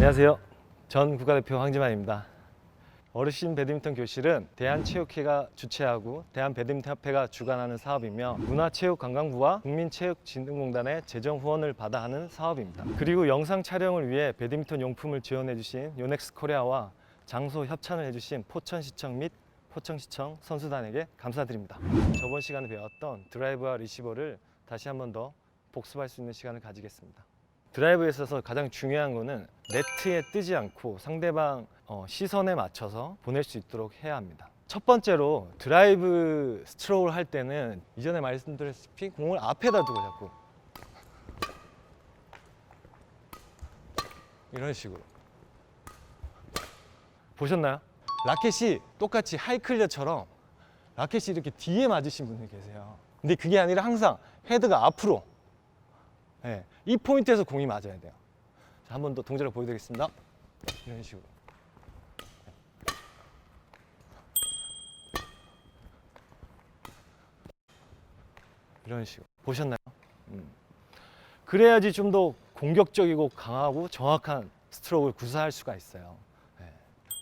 안녕하세요. 전 국가대표 황지만입니다. 어르신 배드민턴 교실은 대한체육회가 주최하고 대한배드민턴협회가 주관하는 사업이며 문화체육관광부와 국민체육진흥공단의 재정 후원을 받아 하는 사업입니다. 그리고 영상 촬영을 위해 배드민턴 용품을 지원해 주신 요넥스 코리아와 장소 협찬을 해 주신 포천시청 및 포천시청 선수단에게 감사드립니다. 저번 시간에 배웠던 드라이브와 리시버를 다시 한 번 더 복습할 수 있는 시간을 가지겠습니다. 드라이브에 있어서 가장 중요한 거는 네트에 뜨지 않고 상대방 어, 시선에 맞춰서 보낼 수 있도록 해야 합니다. 첫 번째로 드라이브 스트로크를 할 때는 이전에 말씀드렸다시피 공을 앞에다 두고 자꾸 이런 식으로 보셨나요? 라켓이 똑같이 하이클리어처럼 라켓이 이렇게 뒤에 맞으신 분들 계세요. 근데 그게 아니라 항상 헤드가 앞으로 네, 이 포인트에서 공이 맞아야 돼요. 자, 한 번 더 동작을 보여드리겠습니다. 이런 식으로. 이런 식으로. 보셨나요? 음. 그래야지 좀 더 공격적이고 강하고 정확한 스트로크를 구사할 수가 있어요. 네.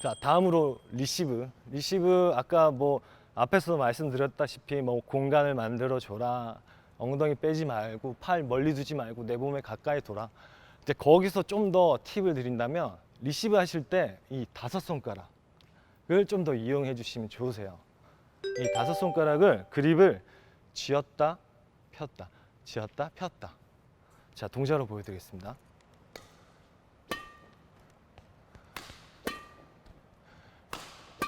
자, 다음으로 리시브. 리시브 아까 뭐 앞에서도 말씀드렸다시피 뭐 공간을 만들어 줘라. 엉덩이 빼지 말고 팔 멀리 두지 말고 내 몸에 가까이 둬라. 이제 거기서 좀 더 팁을 드린다면 리시브 하실 때 이 다섯 손가락을 좀 더 이용해 주시면 좋으세요. 이 다섯 손가락을 그립을 쥐었다 폈다 쥐었다 폈다. 자 동작으로 보여드리겠습니다.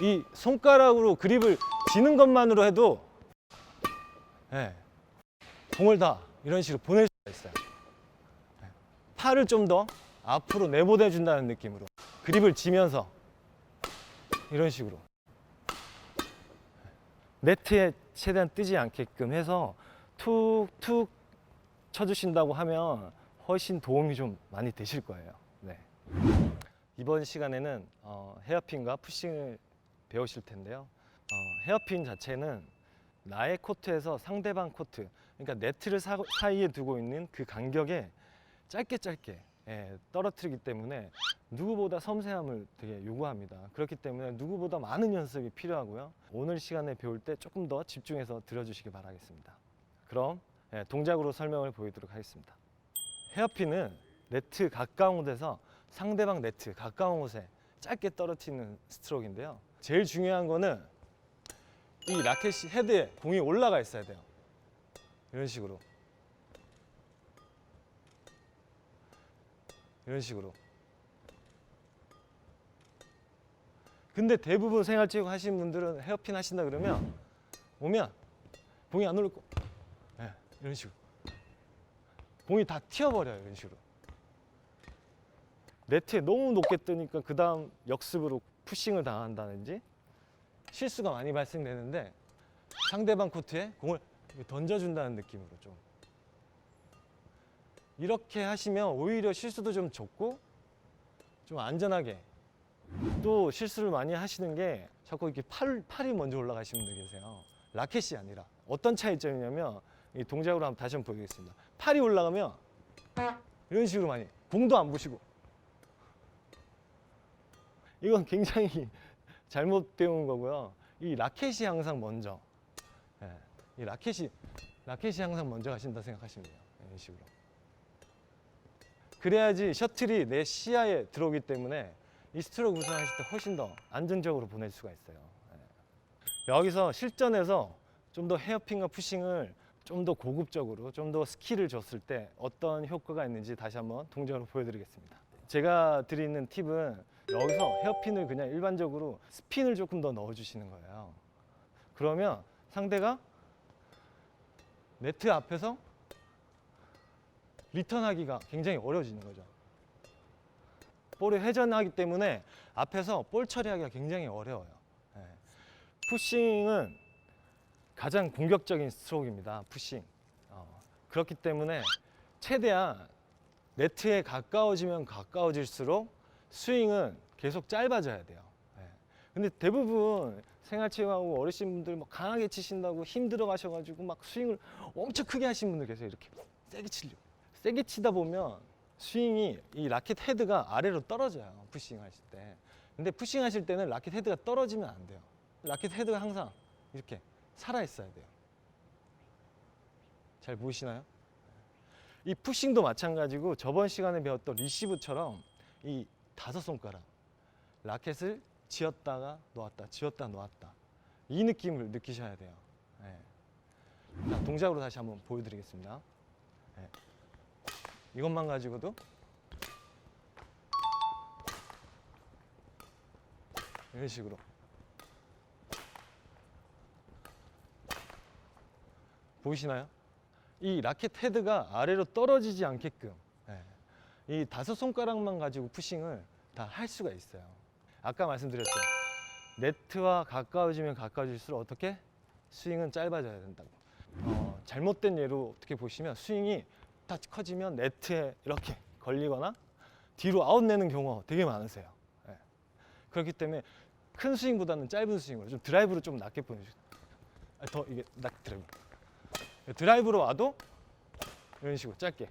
이 손가락으로 그립을 쥐는 것만으로 해도 예, 공을 다 이런 식으로 보낼 수가 있어요. 네. 팔을 좀 더 앞으로 내보내 준다는 느낌으로 그립을 쥐면서 이런 식으로 네트에 최대한 뜨지 않게끔 해서 툭툭 쳐주신다고 하면 훨씬 도움이 좀 많이 되실 거예요. 네. 이번 시간에는 어, 헤어핀과 푸싱을 배우실 텐데요. 어, 헤어핀 자체는 나의 코트에서 상대방 코트, 그러니까 네트를 사, 사이에 두고 있는 그 간격에 짧게 짧게 예, 떨어뜨리기 때문에 누구보다 섬세함을 되게 요구합니다. 그렇기 때문에 누구보다 많은 연습이 필요하고요. 오늘 시간에 배울 때 조금 더 집중해서 들어주시기 바라겠습니다. 그럼 예, 동작으로 설명을 보이도록 하겠습니다. 헤어핀은 네트 가까운 곳에서 상대방 네트 가까운 곳에 짧게 떨어뜨리는 스트로크인데요. 제일 중요한 거는 이 라켓이 헤드에 공이 올라가 있어야 돼요. 이런 식으로. 이런 식으로. 근데 대부분 생활체육 하시는 분들은 헤어핀 하신다 그러면 오면 공이 안 올고 네, 이런 식으로. 공이 다 튀어버려요. 이런 식으로. 네트에 너무 높게 뜨니까 그 다음 역습으로 푸싱을 당한다든지 실수가 많이 발생되는데 상대방 코트에 공을 던져준다는 느낌으로 좀. 이렇게 하시면 오히려 실수도 좀 적고 좀 안전하게 또 실수를 많이 하시는 게 자꾸 이렇게 팔, 팔이 먼저 올라가시는 분들 계세요. 라켓이 아니라. 어떤 차이점이냐면 이 동작으로 한번 다시 한번 보여드리겠습니다. 팔이 올라가면 이런 식으로 많이 공도 안 보시고. 이건 굉장히 잘못 배운 거고요. 이 라켓이 항상 먼저, 예, 이 라켓이 라켓이 항상 먼저 가신다 생각하시면 돼요. 예, 이런 식으로. 그래야지 셔틀이 내 시야에 들어오기 때문에 이 스트로크 구사하실 때 훨씬 더 안정적으로 보낼 수가 있어요. 예. 여기서 실전에서 좀 더 헤어핀과 푸싱을 좀 더 고급적으로 좀 더 스킬을 줬을 때 어떤 효과가 있는지 다시 한번 동작으로 보여드리겠습니다. 제가 드리는 팁은 여기서 헤어핀을 그냥 일반적으로 스핀을 조금 더 넣어주시는 거예요. 그러면 상대가 네트 앞에서 리턴하기가 굉장히 어려워지는 거죠. 볼이 회전하기 때문에 앞에서 볼 처리하기가 굉장히 어려워요. 예. 푸싱은 가장 공격적인 스트로크입니다. 푸싱. 어, 그렇기 때문에 최대한 네트에 가까워지면 가까워질수록 스윙은 계속 짧아져야 돼요. 예. 근데 대부분 생활체육하고 어르신 분들 막 강하게 치신다고 힘들어 가셔가지고 막 스윙을 엄청 크게 하신 분들 계세요. 이렇게 세게 치려고. 세게 치다 보면 스윙이 이 라켓 헤드가 아래로 떨어져요. 푸싱 하실 때. 근데 푸싱 하실 때는 라켓 헤드가 떨어지면 안 돼요. 라켓 헤드가 항상 이렇게 살아 있어야 돼요. 잘 보이시나요? 이 푸싱도 마찬가지고 저번 시간에 배웠던 리시브처럼 이 다섯 손가락 라켓을 쥐었다가 놓았다, 쥐었다 놓았다 이 느낌을 느끼셔야 돼요. 예. 자, 동작으로 다시 한번 보여드리겠습니다. 예. 이것만 가지고도 이런 식으로 보이시나요? 이 라켓 헤드가 아래로 떨어지지 않게끔 예. 이 다섯 손가락만 가지고 푸싱을 다 할 수가 있어요. 아까 말씀드렸죠. 네트와 가까워지면 가까워질수록 어떻게 스윙은 짧아져야 된다고. 어, 잘못된 예로 어떻게 보시면 스윙이 딱 커지면 네트에 이렇게 걸리거나 뒤로 아웃내는 경우가 되게 많으세요. 예. 그렇기 때문에 큰 스윙보다는 짧은 스윙으로 좀 드라이브로 좀 낮게 보내주세요. 아, 더 이게 낮게 드라이브. 드라이브로 와도 이런 식으로 짧게.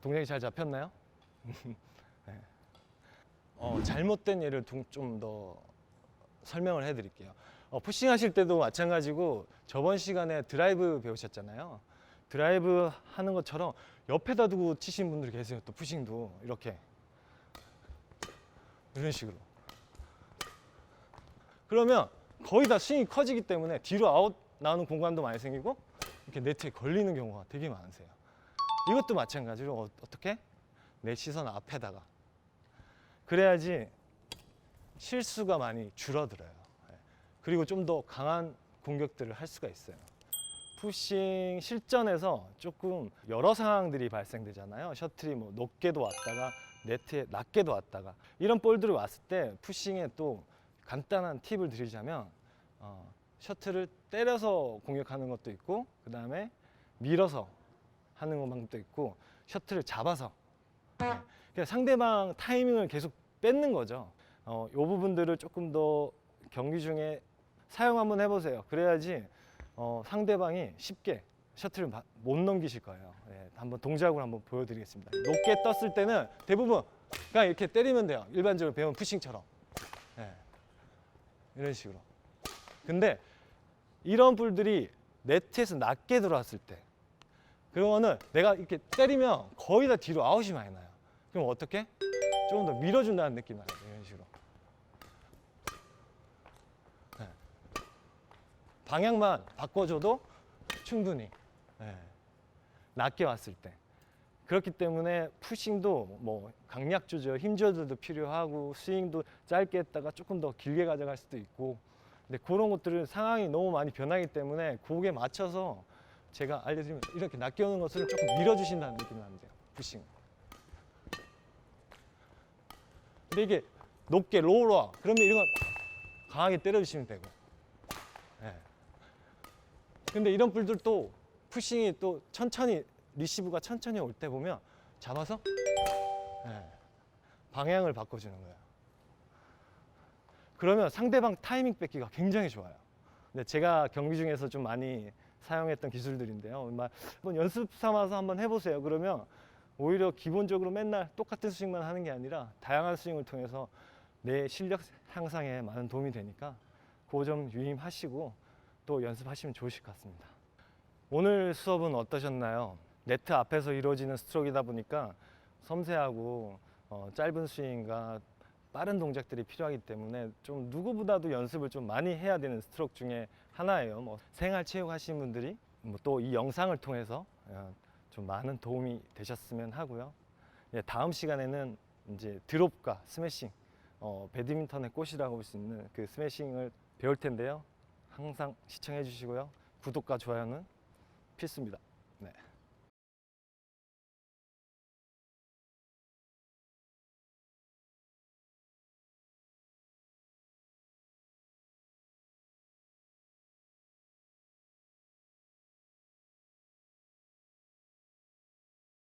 동작이 잘 잡혔나요? 네. 어, 잘못된 예를 좀 더 설명을 해드릴게요. 어, 푸싱 하실 때도 마찬가지고 저번 시간에 드라이브 배우셨잖아요. 드라이브 하는 것처럼 옆에다 두고 치신 분들 계세요. 또 푸싱도 이렇게 이런 식으로. 그러면 거의 다 스윙이 커지기 때문에 뒤로 아웃 나오는 공간도 많이 생기고 이렇게 네트에 걸리는 경우가 되게 많으세요. 이것도 마찬가지로 어, 어떻게 내 시선 앞에다가 그래야지 실수가 많이 줄어들어요. 예. 그리고 좀 더 강한 공격들을 할 수가 있어요. 푸싱 실전에서 조금 여러 상황들이 발생되잖아요. 셔틀이 뭐 높게도 왔다가 네트에 낮게도 왔다가 이런 볼들이 왔을 때 푸싱에 또 간단한 팁을 드리자면 어, 셔틀을 때려서 공격하는 것도 있고 그 다음에 밀어서 하는 방법도 있고 셔틀을 잡아서 네. 그냥 상대방 타이밍을 계속 뺏는 거죠. 어, 이 부분들을 조금 더 경기 중에 사용 한번 해보세요. 그래야지 어, 상대방이 쉽게 셔틀을 마- 못 넘기실 거예요. 예, 한번 동작으로 한번 보여드리겠습니다. 높게 떴을 때는 대부분 그냥 이렇게 때리면 돼요. 일반적으로 배운 푸싱처럼. 예, 이런 식으로. 근데 이런 볼들이 네트에서 낮게 들어왔을 때 그러면은 내가 이렇게 때리면 거의 다 뒤로 아웃이 많이 나요. 그럼 어떻게? 조금 더 밀어준다는 느낌 나요. 이런 식으로. 네. 방향만 바꿔줘도 충분히 네. 낮게 왔을 때. 그렇기 때문에 푸싱도 뭐 강약 조절, 힘 조절도 필요하고 스윙도 짧게 했다가 조금 더 길게 가져갈 수도 있고 근데 그런 것들은 상황이 너무 많이 변하기 때문에 그에 맞춰서 제가 알려드리면 이렇게 낮게 오는 것을 조금 밀어주신다는 느낌이 나면 돼요. 푸싱. 근데 이게 높게 로우로 와. 그러면 이런 건 강하게 때려주시면 되고. 예. 근데 이런 불들도 푸싱이 또 천천히 리시브가 천천히 올 때 보면 잡아서 예. 방향을 바꿔주는 거예요. 그러면 상대방 타이밍 뺏기가 굉장히 좋아요. 근데 제가 경기 중에서 좀 많이 사용했던 기술들인데요. 막 한번 연습 삼아서 한번 해보세요. 그러면 오히려 기본적으로 맨날 똑같은 스윙만 하는 게 아니라 다양한 스윙을 통해서 내 실력 향상에 많은 도움이 되니까 그 점 유의하시고 또 연습하시면 좋으실 것 같습니다. 오늘 수업은 어떠셨나요? 네트 앞에서 이루어지는 스트로크이다 보니까 섬세하고 어, 짧은 스윙과 빠른 동작들이 필요하기 때문에 좀 누구보다도 연습을 좀 많이 해야 되는 스트로크 중에 하나예요. 뭐 생활 체육 하시는 분들이 뭐 또 이 영상을 통해서 어, 좀 많은 도움이 되셨으면 하고요. 예, 다음 시간에는 이제 드롭과 스매싱, 어, 배드민턴의 꽃이라고 볼 수 있는 그 스매싱을 배울 텐데요. 항상 시청해 주시고요. 구독과 좋아요는 필수입니다.